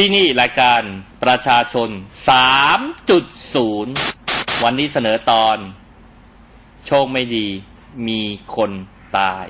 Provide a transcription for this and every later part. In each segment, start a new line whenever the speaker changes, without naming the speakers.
ที่นี่รายการประชาชน 3.0 วันนี้เสนอตอน โชคไม่ดีมีคนตาย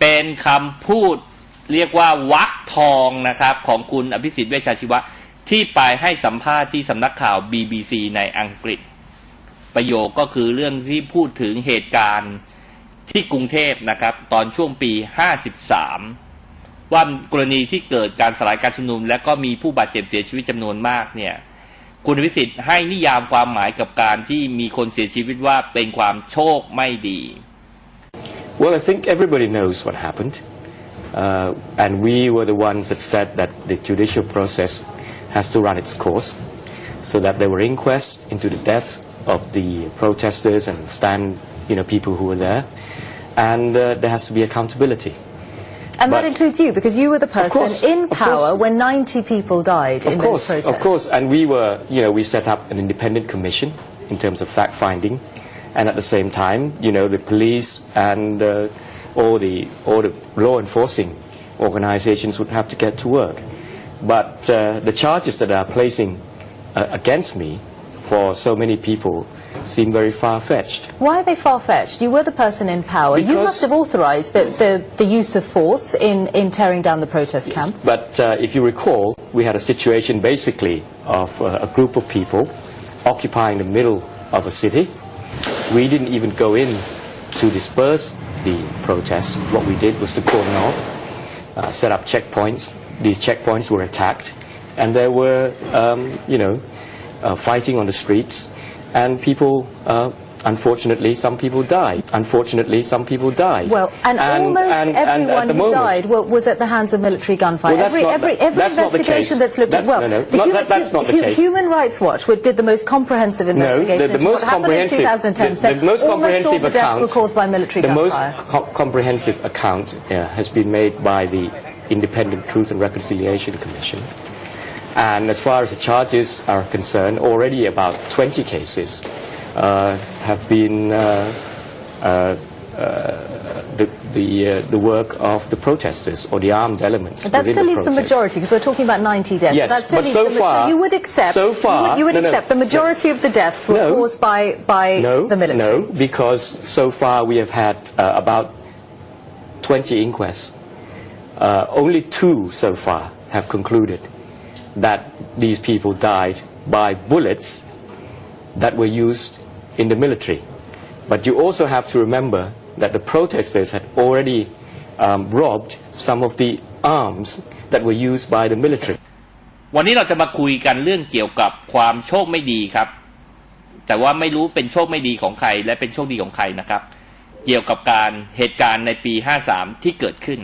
เป็นคำพูดเรียกว่าวักทองนะครับ ของคุณอภิสิทธิ์เวชชาชีวะ ที่ไปให้สัมภาษณ์ที่สำนักข่าว BBC ในอังกฤษ ประโยคก็คือเรื่องที่พูดถึงเหตุการณ์ที่กรุงเทพนะครับ ตอนช่วงปี 53 ว่ากรณีที่เกิดการสลายการชุมนุม และก็มีผู้บาดเจ็บเสียชีวิตจำนวนมากเนี่ยคุณอภิสิทธิ์ให้นิยามความหมายกับการที่มีคนเสียชีวิตว่าเป็นความโชคไม่ดี
Well, I think everybody knows what happened. Uh, and we were the ones that said that the judicial process has to run its course. So that there were inquests into the deaths of the protesters and stand, you know, people who were there. And uh, there has to be accountability.
And that includes you, because you were the person
course,
in power when 90 people died in
Of
those
course,
protests.
of course. And we were, you know, we set up an independent commission in terms of fact finding. And at the same time, you know, the police and uh, all, the, all the law enforcing organizations would have to get to work. But uh, the charges that are placing uh, against me for so many people seem very far-fetched.
Why are they far-fetched? You were the person in power. you must have authorised the, the, the use of force in, in tearing down the protest camp.
But uh, if you recall, we had a situation basically of uh, a group of people occupying the middle of a city. We didn't even go in to disperse the protests. What we did was to cordon off, uh, set up checkpoints. These checkpoints were attacked, and there were, um, you know, uh, fighting on the streets, and people. Uh, Unfortunately, some people died. Unfortunately, some people died.
Well, and, almost
and- and
everyone
the
who
moment-
died was at the hands of military gunfire.
Well,
every every,
the-
every
that's not the
investigation
case.
that's looked
That's-
at, well,
no, no,
the
not
Human,
that- that's not the case.
Human Rights Watch did the most comprehensive investigation no,
the
into
most
what happened in
comprehensive-
2010.
the-
said
the most
almost all the deaths were caused by military gunfire.
the most co- comprehensive account uh, has been made by the Independent Truth and Reconciliation Commission. And as far as the charges are concerned, already about 20 cases uh, have been uh, uh, uh, the, the, uh, the work of the protesters or the armed elements.
But that still
the
leaves the majority, because we're talking about 90 deaths.
Yes,
that still
but so
the,
far-
you would accept.
so
you
far-
would, you would
no, no,
accept the
no.
majority of the deaths were
No.
caused by by
No,
the military.
no, because so far we have had uh, about 20 inquests Uh, only two so far have concluded that these people died by bullets that were used in the military. But you also have to remember that the protesters had already um, robbed some of the arms that were used by the military.
วันนี้เราจะมาคุยกันเรื่องเกี่ยวกับความโชคไม่ดีครับ แต่ว่าไม่รู้เป็นโชคไม่ดีของใคร และเป็นโชคดีของใครนะครับ เกี่ยวกับการเหตุการณ์ในปี 53 ที่เกิดขึ้น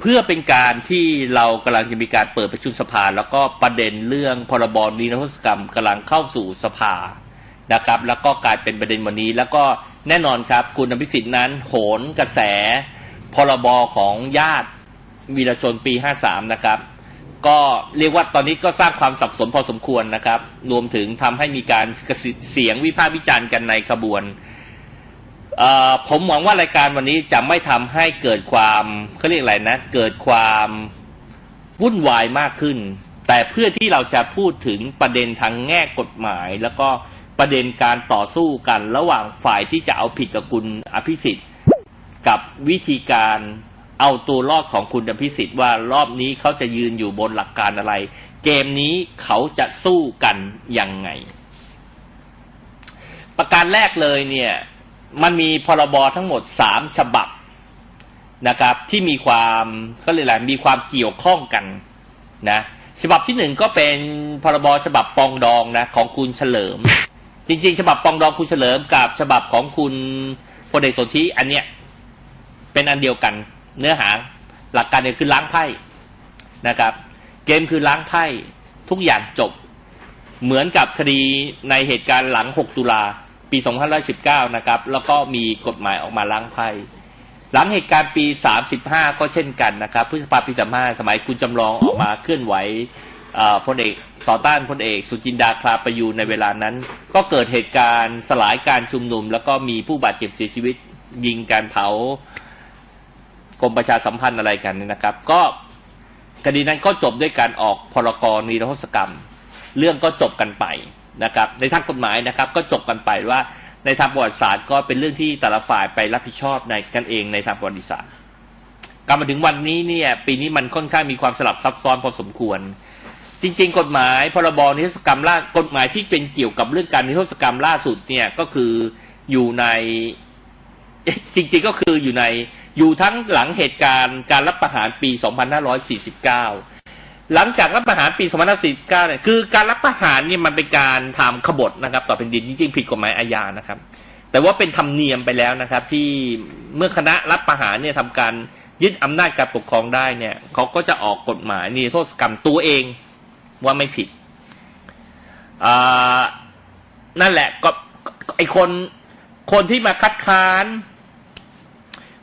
เพื่อเป็นการที่เรากำลังจะมีการเปิดประชุมสภา แล้วก็ประเด็นเรื่องพรบนิรโทษกรรมกำลังเข้าสู่สภานะครับ แล้วก็กลายเป็นประเด็นวันนี้ แล้วก็แน่นอนครับ คุณอภิสิทธิ์นั้นโหนกระแส พรบของญาติวีรชนปี 53 นะครับ ก็เรียกว่าตอนนี้ก็สร้างความสับสนพอสมควรนะครับ รวมถึงทำให้มีการเสียงวิพากษ์วิจารณ์กันในขบวน ผมหวังว่ารายการวันนี้จะไม่ทำให้เกิดความเขาเรียกอะไรนะ เกิดความวุ่นวายมากขึ้น แต่เพื่อที่เราจะพูดถึงประเด็นทางแง่กฎหมาย แล้วก็ประเด็นการต่อสู้กันระหว่างฝ่ายที่จะเอาผิดกับคุณอภิสิทธิ์ กับวิธีการเอาตัวรอดของคุณอภิสิทธิ์ว่ารอบนี้เขาจะยืนอยู่บนหลักการอะไร เกมนี้เขาจะสู้กันยังไง ประการแรกเลยเนี่ย มันมีพรบทั้งหมดสามฉบับนะครับ ที่มีความก็เลยกอะมีความเกี่ยวข้องกันนะฉบับที่หนึ่งก็เป็นพรบฉบับปองดองนะของคุณเฉลิม จริง ๆ ฉบับปองดองคุณเฉลิมกับฉบับของคุณพลเอกสนธิอันเนี้ยเป็นอันเดียวกันเนื้อหาหลักการเนี่ยคือล้างไพ่นะครับ เกมคือล้างไพ่ทุกอย่างจบ เหมือนกับคดีในเหตุการณ์หลัง 6 ตุลา ปี 2519 นะครับ แล้วก็มีกฎหมายออกมาล้างไพ่หลังเหตุการณ์ปี 35 ก็เช่นกันนะครับพฤษภาปี35สมัยคุณจำลองออกมาเคลื่อนไหวพลเอกต่อต้านพลเอกสุจินดาคลาประยูนในเวลานั้น ก็เกิดเหตุการณ์สลายการชุมนุม แล้วก็มีผู้บาดเจ็บเสียชีวิต ยิงการเผากรมประชาสัมพันธ์อะไรกันเนี่ยนะครับ ก็คดีนั้นก็จบด้วยการออกพรกรนิรโทษกรรม เรื่องก็จบกันไป นะครับในทางกฎหมายนะครับก็จบกันไปว่าในทางประวัติศาสตร์ก็เป็นเรื่องที่แต่ละฝ่ายไปรับผิดชอบในกันเองในทางประวัติศาสตร์กลับมาถึงวันนี้เนี่ยปีนี้มันค่อนข้างมีความสลับซับซ้อนพอสมควร จริง ๆ กฎหมายพรบนิรโทษกรรมล่ากฎหมายที่เป็นเกี่ยวกับเรื่องการนิรโทษกรรมล่าสุดเนี่ยก็คืออยู่ในจริงๆก็คืออยู่ในอยู่ทั้งหลังเหตุการณ์การรับประหารปี 2549 หลังจากรับประหารปี 2549 เนี่ย คือการรับประหารเนี่ยมันเป็นการทำขบฏนะครับ ต่อแผ่นดินจริงๆผิดกฎหมายอาญานะครับ แต่ว่าเป็นธรรมเนียมไปแล้วนะครับ ที่เมื่อคณะรับประหารเนี่ยทำการยึดอำนาจการปกครองได้เนี่ยเขาก็จะออกกฎหมายนิรโทษกรรมตัวเองว่าไม่ผิดนั่นแหละก็ไอคนคนที่มาคัดค้าน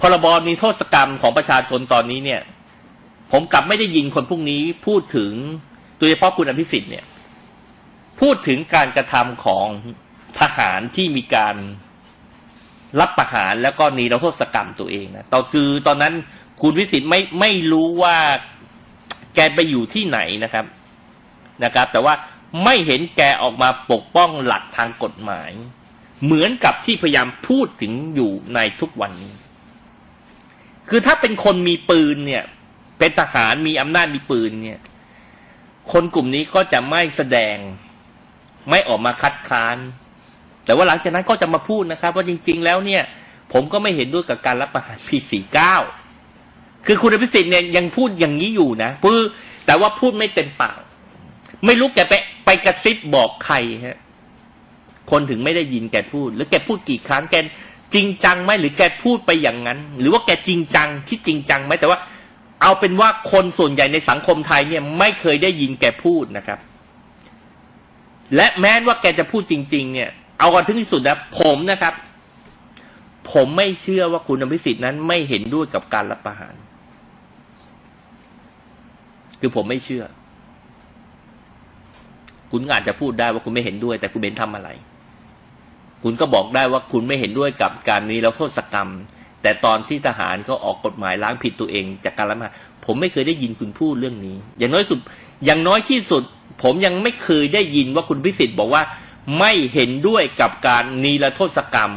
พรบนิรโทษกรรมของประชาชนตอนนี้เนี่ย ผมกลับไม่ได้ยินคนพวกนี้พูดถึงโดยเฉพาะคุณอภิสิทธิ์เนี่ย พูดถึงการกระทำของทหารที่มีการรับประหารแล้วก็นิรโทษกรรมตัวเองนะตอนคือตอนนั้นคุณวิสิทธิ์ไม่ไม่รู้ว่าแกไปอยู่ที่ไหนนะครับนะครับ แต่ว่าไม่เห็นแกออกมาปกป้องหลักทางกฎหมาย เหมือนกับที่พยายามพูดถึงอยู่ในทุกวันนี้ คือถ้าเป็นคนมีปืนเนี่ย เป็นทหารมีอำนาจมีปืนเนี่ย คนกลุ่มนี้ก็จะไม่แสดง ไม่ออกมาคัดค้าน แต่ว่าหลังจากนั้นก็จะมาพูดนะครับ ว่าจริง ๆ แล้วเนี่ย ผมก็ไม่เห็นด้วยกับการรับประหารปีสี่เก้าคือคุณอภิสิทธิ์เนี่ยยังพูดอย่างนี้อยู่นะปื้อแต่ว่าพูดไม่เต็มปาก ไม่รู้แกไปไปกระซิบบอกใครฮะคนถึงไม่ได้ยินแกพูด หรือแกพูดกี่ครั้งแกจริงจังไหมหรือแกพูดไปอย่างนั้น หรือว่าแกจริงจังคิดจริงจังไหมแต่ว่า เอาเป็นว่าคนส่วนใหญ่ในสังคมไทยเนี่ยไม่เคยได้ยินแกพูดนะครับ และแม้ว่าแกจะพูดจริง ๆ เนี่ย เอากันถึงที่สุดนะผมนะครับ ผมไม่เชื่อว่าคุณอภิสิทธิ์นั้นไม่เห็นด้วยกับการรับประหาร คือผมไม่เชื่อ คุณอาจจะพูดได้ว่าคุณไม่เห็นด้วย แต่คุณเห็นทำอะไร คุณก็บอกได้ว่าคุณไม่เห็นด้วยกับการนี้แล้วโทษกรรม แต่ตอนที่ทหารก็ออกกฎหมายล้างผิดตัวเอง จากการละเมิดผมไม่เคยได้ยินคุณพูดเรื่องนี้ อย่างน้อยสุด อย่างน้อยที่สุด ผมยังไม่เคยได้ยินว่าคุณพิสิทธิ์บอกว่าไม่เห็นด้วยกับการนีรโทษกรรม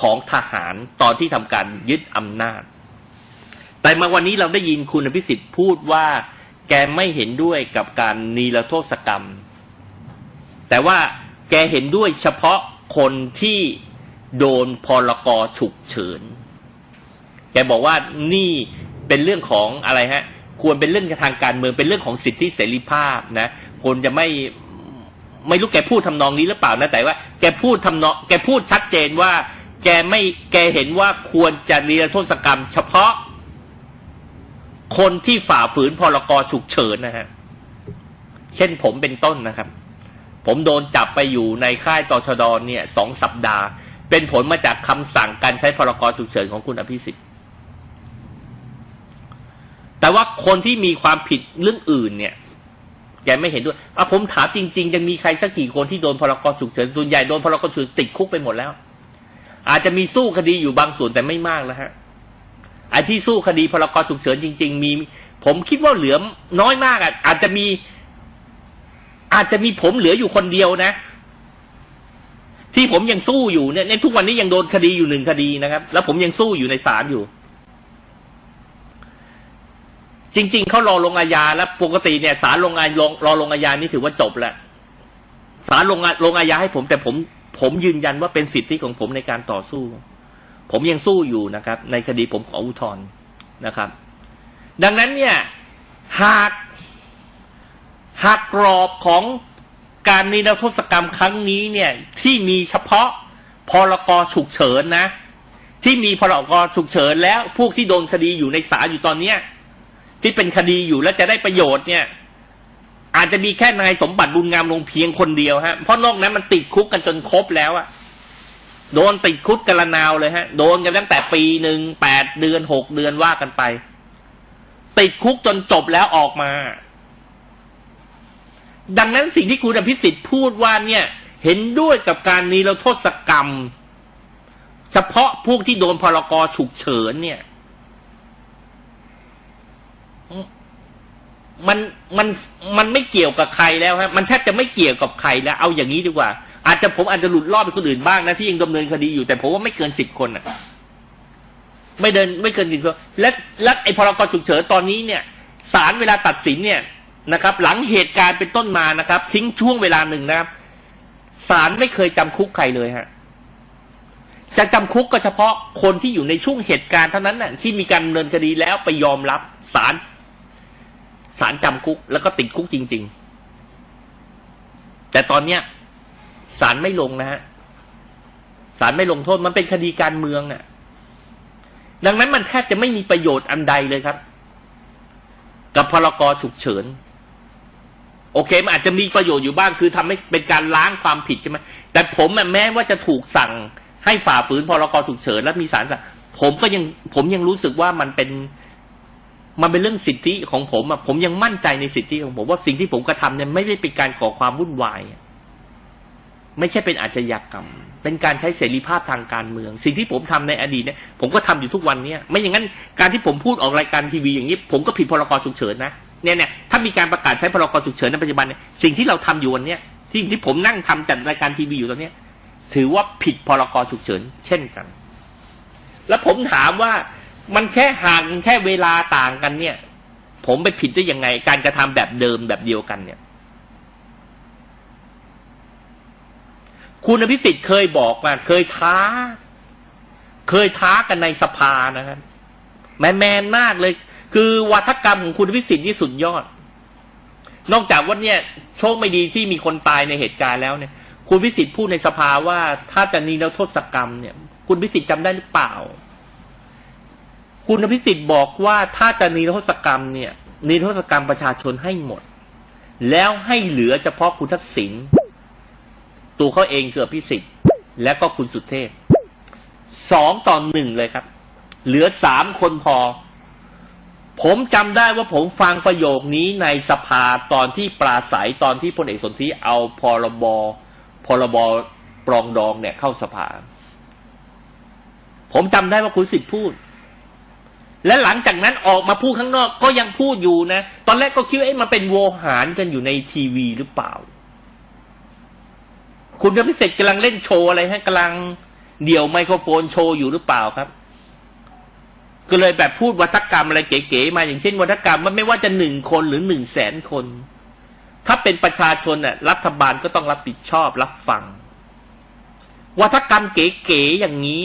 ของทหารตอนที่ทำการยึดอำนาจ แต่มาวันนี้เราได้ยินคุณพิสิทธิ์พูดว่า แกไม่เห็นด้วยกับการนีรโทษกรรม แต่ว่าแกเห็นด้วยเฉพาะคนที่โดนพรกฉุกเฉิน บอกว่านี่เป็นเรื่องของอะไรฮะ ควรเป็นเรื่องทางการเมืองเป็นเรื่องของสิทธิเสรีภาพนะคนจะไม่ไม่รู้แกพูดทำนองนี้หรือเปล่านะแต่ว่าแกพูดทำนองแกพูดชัดเจนว่า แกไม่แกเห็นว่าควรจะนิรโทษกรรม เฉพาะ คนที่ฝ่าฝืนพรกฉุกเฉินนะฮะเช่นผมเป็นต้นนะครับ ผมโดนจับไปอยู่ในค่ายตชดเนี่ยสองสัปดาห์ เป็นผลมาจากคำสั่งการใช้พรกฉุกเฉินของคุณอภิสิทธิ์ แต่ว่าคนที่มีความผิดเรื่องอื่นเนี่ยแกไม่เห็นด้วยอะผมถามจริงๆยังมีใครสักกี่คนที่โดนพรกฉุกเฉินส่วนใหญ่โดนพรกฉุกเฉินติดคุกไปหมดแล้ว อาจจะมีสู้คดีอยู่บางส่วนแต่ไม่มากแล้วฮะไอ้ที่สู้คดีพรกฉุกเฉินจริง ๆ มี ผมคิดว่าเหลือน้อยมากอะอาจจะมี อาจจะมีผมเหลืออยู่คนเดียวนะ ที่ผมยังสู้อยู่เนี่ยในทุกวันนี้ยังโดนคดีอยู่หนึ่งคดีนะครับ แล้วผมยังสู้อยู่ในศาลอยู่ จริง ๆเขารอลงอาญาแล้วปกติเนี่ยศาลลงอาญารอลงอาญานี่ถือว่าจบแล้วศาลลงอาลงอาญาให้ผม แต่ผมผมยืนยันว่าเป็นสิทธิของผมในการต่อสู้ ผมยังสู้อยู่นะครับ ในคดีผมขออุทธรณ์นะครับ ดังนั้นเนี่ยหากหากกรอบของการนิรโทษกรรมครั้งนี้เนี่ยที่มีเฉพาะพรกฉุกเฉินนะ ที่มีพรกฉุกเฉินแล้วพวกที่โดนคดีอยู่ในศาลอยู่ตอนเนี้ย ที่เป็นคดีอยู่แล้วจะได้ประโยชน์เนี่ย อาจจะมีแค่นายสมบัติบุญงามลงเพียงคนเดียวฮะเพราะนอกนั้นมันติดคุกกันจนครบแล้วอะโดนติดคุกกันละนาวเลยฮะ โดนกันตั้งแต่ปีหนึ่งแปดเดือนหกเดือนว่ากันไป ติดคุกจนจบแล้วออกมา ดังนั้นสิ่งที่คุณอภิสิทธิ์พูดว่าเนี่ย เห็นด้วยกับการนิราโทษกรรม เฉพาะพวกที่โดนพรกฉุกเฉินเนี่ย มันมันมันไม่เกี่ยวกับใครแล้วฮะมันแทบจะไม่เกี่ยวกับใครแล้วเอาอย่างนี้ดีกว่า อาจจะผมอาจจะหลุดรอดไปคนอื่นบ้างนะที่ยังดำเนินคดีอยู่แต่ผมว่าไม่เกินสิบคนอะ ไม่เดินไม่เกินสิบคนและและไอ้พรกฉุกเฉินตอนนี้เนี่ยศาลเวลาตัดสินเนี่ยนะครับ หลังเหตุการณ์เป็นต้นมานะครับ ทิ้งช่วงเวลาหนึ่งนะครับศาลไม่เคยจำคุกใครเลยฮะจะจำคุกก็เฉพาะคนที่อยู่ในช่วงเหตุการณ์เท่านั้นน่ะที่มีการดำเนินคดีแล้วไปยอมรับศาล ศาลจำคุกแล้วก็ติดคุกจริง ๆ แต่ตอนเนี้ยศาลไม่ลงนะฮะศาลไม่ลงโทษมันเป็นคดีการเมืองอะ ดังนั้นมันแทบจะไม่มีประโยชน์อันใดเลยครับ กับพรกฉุกเฉิน โอเคมันอาจจะมีประโยชน์อยู่บ้าง คือทำให้เป็นการล้างความผิดใช่ไหมแต่ผมแม้ว่าจะถูกสั่งให้ฝ่าฝืนพรกฉุกเฉิน และมีสารสั่งผมก็ยังผมยังรู้สึกว่ามันเป็น มันเป็นเรื่องสิทธิของผมอะผมยังมั่นใจในสิทธิของผมว่าสิ่งที่ผมกระทำเนี่ยไม่ได้เป็นการก่อความวุ่นวายไม่ใช่เป็นอาชญากรรม เป็นการใช้เสรีภาพทางการเมือง สิ่งที่ผมทำในอดีตเนี่ยผมก็ทำอยู่ทุกวันเนี้ยไม่อย่างนั้นการที่ผมพูดออกรายการทีวีอย่างนี้ผมก็ผิดพรกฉุกเฉินนะเนี่ยเนี่ยถ้ามีการประกาศใช้พรกฉุกเฉินในปัจจุบันเนี่ยสิ่งที่เราทำอยู่วันเนี้ยสิ่งที่ผมนั่งทำจัดรายการทีวีอยู่ตอนเนี้ยถือว่าผิดพรกฉุกเฉิน เช่นกัน แล้วผมถามว่า มันแค่ห่างแค่เวลาต่างกันเนี่ย ผมไปผิดได้ยังไง การกระทำแบบเดิมแบบเดียวกันเนี่ย คุณอภิสิทธิ์เคยบอกมาเคยท้า เคยท้ากันในสภานะครับแมนแมนมากเลย คือวัฒกรรมของคุณอภิสิทธิ์นี่สุดยอด นอกจากว่าเนี่ยโชคไม่ดีที่มีคนตายในเหตุการณ์แล้วเนี่ย คุณพิสิทธิ์พูดในสภาว่าถ้าจะนิรโทษกรรมเนี่ย คุณพิสิทธิ์จำได้หรือเปล่า คุณพิสิทธิ์บอกว่าถ้าจะนิรโทษกรรมเนี่ยนิรโทษกรรมประชาชนให้หมด แล้วให้เหลือเฉพาะคุณทักษิณตัวเขาเองคืออภิสิทธิ์ และก็คุณสุเทพสองต่อหนึ่งเลยครับ เหลือสามคนพอ ผมจำได้ว่าผมฟังประโยคนี้ในสภาตอนที่ปราศัยตอนที่พลเอกสนธิเอาพรบพรบปรองดองเนี่ยเข้าสภา ผมจำได้ว่าคุณสิทธิ์พูด และหลังจากนั้นออกมาพูดข้างนอกก็ยังพูดอยู่นะ ตอนแรกก็คิดว่าเอ๊ะมันเป็นโวหารกันอยู่ในทีวีหรือเปล่า คุณพิเศษกำลังเล่นโชว์อะไรฮะกำลังเดี่ยวไมโครโฟนโชว์อยู่หรือเปล่าครับ ก็เลยแบบพูดวัฒกรรมอะไรเก๋ๆมาอย่างเช่น วัฒกรรมมันไม่ว่าจะหนึ่งคนหรือหนึ่งแสนคน ถ้าเป็นประชาชนน่ะรัฐบาลก็ต้องรับผิดชอบรับฟัง วัฒกรรมเก๋ๆอย่างนี้